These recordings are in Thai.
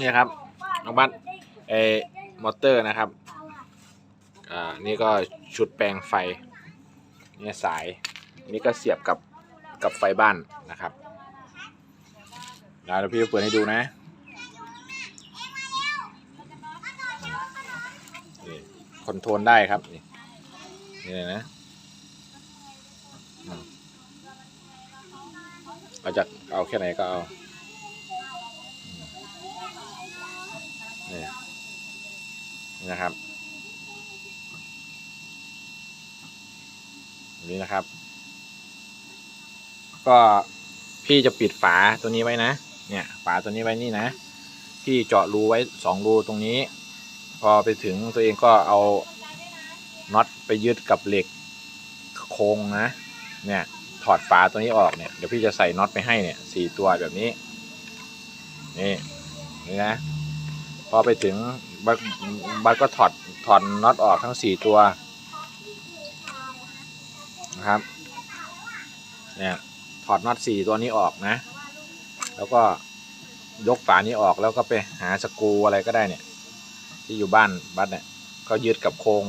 นี่ครับน้องบัสเอมอเตอร์นะครับอ่านี่ก็ชุดแปลงไฟเนี่ยสายนี่ก็เสียบกับกับไฟบ้านนะครับเดี๋ยวพี่เปิดให้ดูนะนี่คอนโทรลได้ครับ นี่นี่เลยนะอืมเอาจากเอาแค่ไหนก็เอาอืม นี่นะครับนนี้นะครับ ก็พี่จะปิดฝาตัวนี้ไว้นะ เนี่ยฝาตัวนี้ไว้นี่นะ พี่เจาะรูไว้สองรูตรงนี้ พอไปถึงตัวเองก็เอาน็อตไปยึดกับเหล็กโครงนะ เนี่ยถอดฝาตัวนี้ออกเนี่ยเดี๋ยวพี่จะใส่น็อตไปให้เนี่ยสี่ตัวแบบนี้ นี่นี่นะ พอไปถึงบัสบัสก็ถอดถอดน็อตออกทั้งสี่ตัวนะครับเนี่ยถอดน็อตสี่ตัวนี้ออกนะ แล้วก็ยกฝานี้ออกแล้วก็ไปหาสกรูอะไรก็ได้เนี่ย ที่อยู่บ้านบัสเนี่ยก็ยึดกับโครง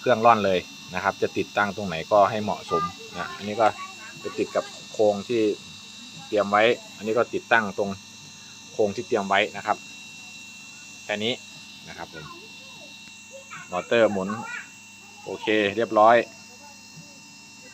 เครื่องร่อนเลยนะครับ จะติดตั้งตรงไหนก็ให้เหมาะสมนะอันนี้ก็ไปติดกับโครงที่เตรียมไว้ อันนี้ก็ติดตั้งตรงโครงที่เตรียมไว้นะครับ ค่นี้นะครับผมมอเตอร์หมุน โอเคเรียบร้อย